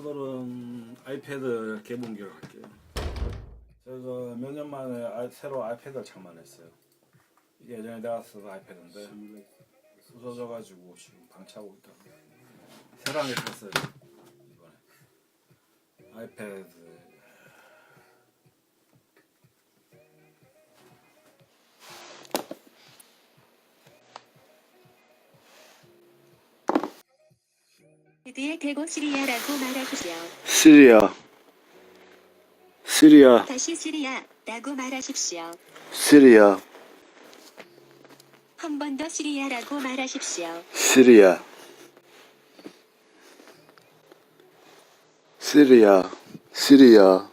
오늘은 아이패드 개봉기를 할게요. 제가 몇 년 만에 아- 새로 아이패드를 장만했어요. 이게 예전에 내가 쓰던 아이패드인데 부서져가지고 지금 방치하고 있다. 새랑에 샀어요 이번에. 아이패드. 드디어 대고 시리아라고 말하십시오. 시리아 시리아 다시 시리아라고 말하십시오. 시리아 한 번 더 시리아라고 말하십시오. 시리아 시리아 시리아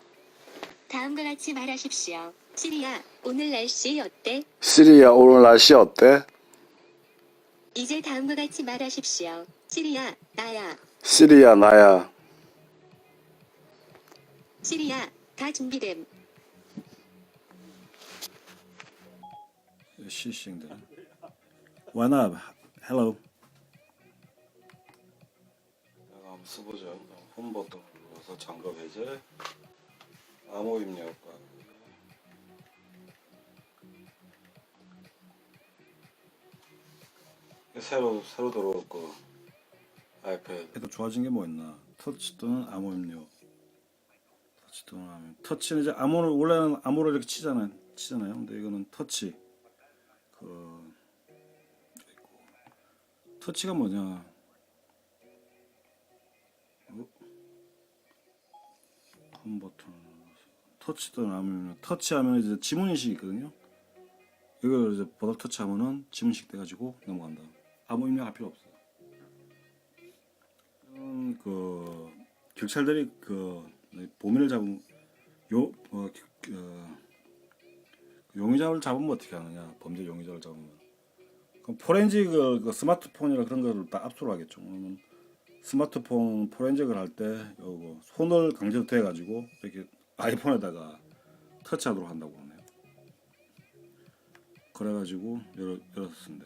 다음과 같이 말하십시오. 시리아, 오늘 날씨 어때? 시리아 오늘 날씨 어때? 이제 다음과 같이 말하십시오. 시리아, 나야. 시리아 나야 시리아, 다 준비됨. 시싱들. Why not? Hello. 내가 한번 써보죠. 홈버튼 눌러서 장갑 해제. 암호 입력과. 새로 새로 들어올 거 아이패드. 또 좋아진 게 뭐 있나? 터치 또는 암호 입력. 터치 또는 암호. 입력. 터치는 이제 암호를 원래는 암호를 이렇게 치잖아요. 치잖아요. 근데 이거는 터치. 그. 터치가 뭐냐? 어? 홈 버튼 터치도 하면 터치하면 이제 지문 인식이 있거든요. 이걸 이제 보다 터치하면은 지문 인식 돼가지고 넘어간다. 아무 입력할 필요 없어요. 음, 그 경찰들이 그 범인을 잡은 요 어, 그, 용의자를 잡으면 어떻게 하느냐? 범죄 용의자를 잡으면 그럼 포렌식 그, 그 스마트폰이나 그런 거를 다 압수를 하겠죠. 그러면 스마트폰 포렌식을 할 때 요거 손을 강제로 대 가지고 이렇게 아이폰에다가 터치하도록 한다고 하네요. 그래가지고 열어 열었습니다.